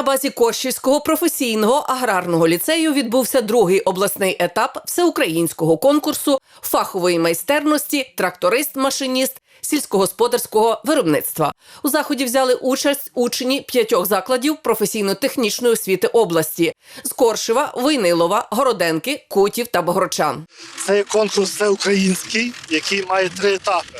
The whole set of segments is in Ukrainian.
На базі Корщівського професійного аграрного ліцею відбувся другий обласний етап всеукраїнського конкурсу фахової майстерності тракторист-машиніст сільськогосподарського виробництва. У заході взяли участь учні п'ятьох закладів професійно-технічної освіти області з Коршева, Войнилова, Городенки, Кутів та Богородчан. Це конкурс всеукраїнський, який має три етапи.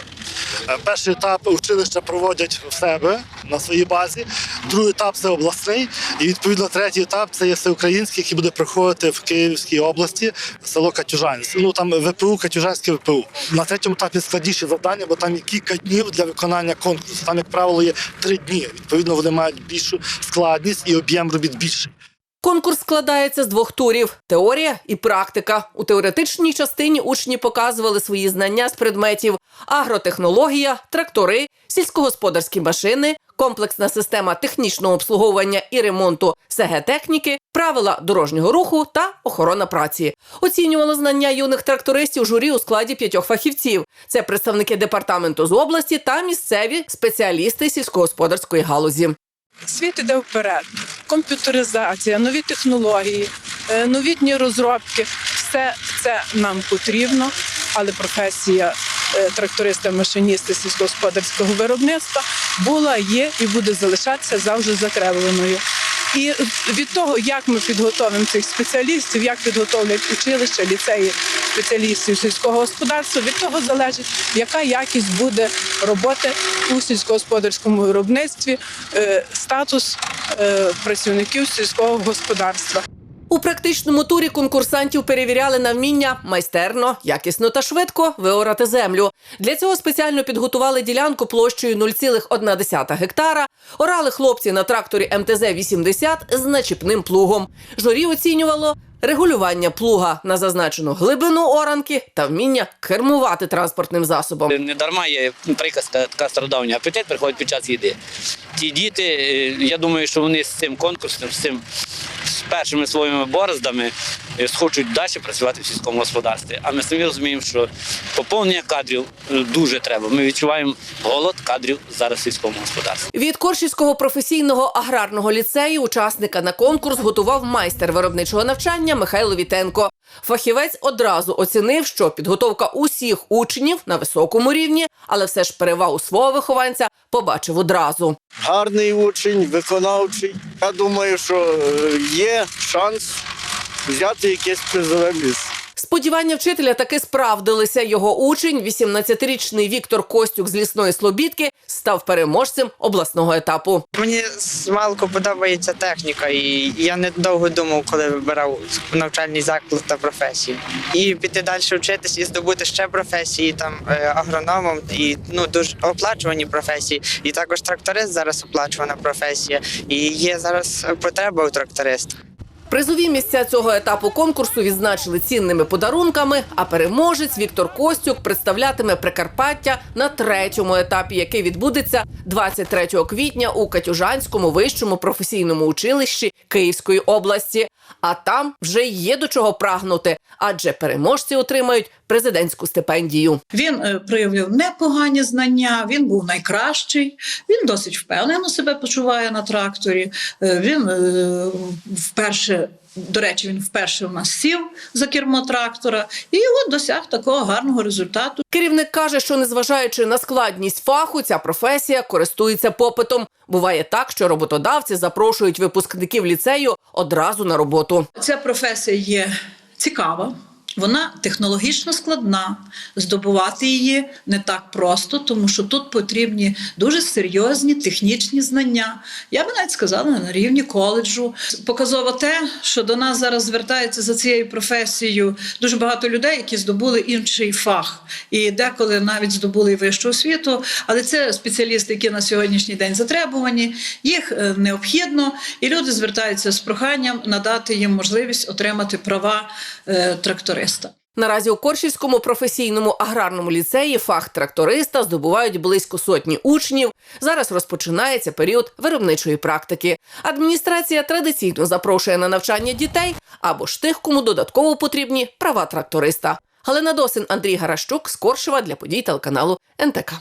Е, Перший етап училища проводять в себе на своїй базі. Другий етап це обласний, і відповідно третій етап це є всеукраїнський, який буде проходити в Київській області, село Катюжанськ. Ну там ВПУ, Катюжанське ВПУ. На третьому етапі складніші завдання, бо там є кілька днів для виконання конкурсу. Там, як правило, є три дні. Відповідно, вони мають більшу складність і об'єм робіт більший. Конкурс складається з двох турів: теорія і практика. У теоретичній частині учні показували свої знання з предметів: агротехнологія, трактори, сільськогосподарські машини, комплексна система технічного обслуговування і ремонту СГ-техніки, правила дорожнього руху та охорона праці. Оцінювало знання юних трактористів журі у складі п'ятьох фахівців. Це представники департаменту з області та місцеві спеціалісти сільськогосподарської галузі. Світ іде вперед. Комп'ютеризація, нові технології, е, новітні розробки. Все це нам потрібно, але професія е, тракториста, машиніста сільськогосподарського виробництва була, є і буде залишатися завжди закрепленою. І від того, як ми підготовимо цих спеціалістів, як підготовлять училища, ліцеї спеціалістів сільського господарства, від того залежить, яка якість буде роботи у сільськогосподарському виробництві, е, статус працівників сільського господарства. У практичному турі конкурсантів перевіряли на вміння майстерно, якісно та швидко виорати землю. Для цього спеціально підготували ділянку площею 0,1 гектара. Орали хлопці на тракторі МТЗ-80 з начіпним плугом. Журі оцінювало регулювання плуга на зазначену глибину оранки та вміння кермувати транспортним засобом. Не дарма є приказка така стародавня, апетит приходить під час їди. Ті діти, е, я думаю, що вони з цим конкурсом, з цим першими своїми бороздами е, схочуть далі працювати в сільському господарстві. А ми самі розуміємо, що поповнення кадрів е, дуже треба. Ми відчуваємо голод кадрів зараз в сільському господарстві. Від Коршівського професійного аграрного ліцею учасника на конкурс готував майстер виробничого навчання Михайло Вітенко. Фахівець одразу оцінив, що підготовка усіх учнів на високому рівні, але все ж перевагу свого вихованця побачив одразу. гарний учень, виконавчий. Я думаю, що е, є шанс взяти якесь призове місце. Сподівання вчителя таки справдилися. Його учень, 18-річний Віктор Костюк з лісної Слобідки, став переможцем обласного етапу. Мені малку подобається техніка, і я недовго думав, коли вибирав навчальний заклад та професію. І піти далі вчитись і здобути ще професії, там е, агрономом і ну дуже оплачувані професії. І також тракторист зараз оплачувана професія. І є зараз потреба у тракториста. Призові місця цього етапу конкурсу відзначили цінними подарунками. А переможець Віктор Костюк представлятиме Прикарпаття на третьому етапі, який відбудеться 23 квітня у Катюжанському вищому професійному училищі Київської області. А там вже є до чого прагнути, адже переможці отримають президентську стипендію. Він е, проявив непогані знання, він був найкращий, він досить впевнено себе почуває на тракторі. Е, Він е, вперше. До речі, він вперше у нас сів за кермо трактора і от досяг такого гарного результату. Керівник каже, що незважаючи на складність фаху, ця професія користується попитом. Буває так, що роботодавці запрошують випускників ліцею одразу на роботу. Ця професія є цікава. Вона технологічно складна. Здобувати її не так просто, тому що тут потрібні дуже серйозні технічні знання. Я би навіть сказала на рівні коледжу. Показово те, що до нас зараз звертається за цією професією дуже багато людей, які здобули інший фах, і деколи навіть здобули вищу освіту. Але це спеціалісти, які на сьогоднішній день затребувані, їх е, необхідно, і люди звертаються з проханням надати їм можливість отримати права е, тракториста. Наразі у Коршівському професійному аграрному ліцеї фах тракториста здобувають близько сотні учнів. Зараз розпочинається період виробничої практики. Адміністрація традиційно запрошує на навчання дітей або ж тих, кому додатково потрібні права тракториста. Галина Досин, Андрій Гаращук з Коршева для подій телеканалу НТК.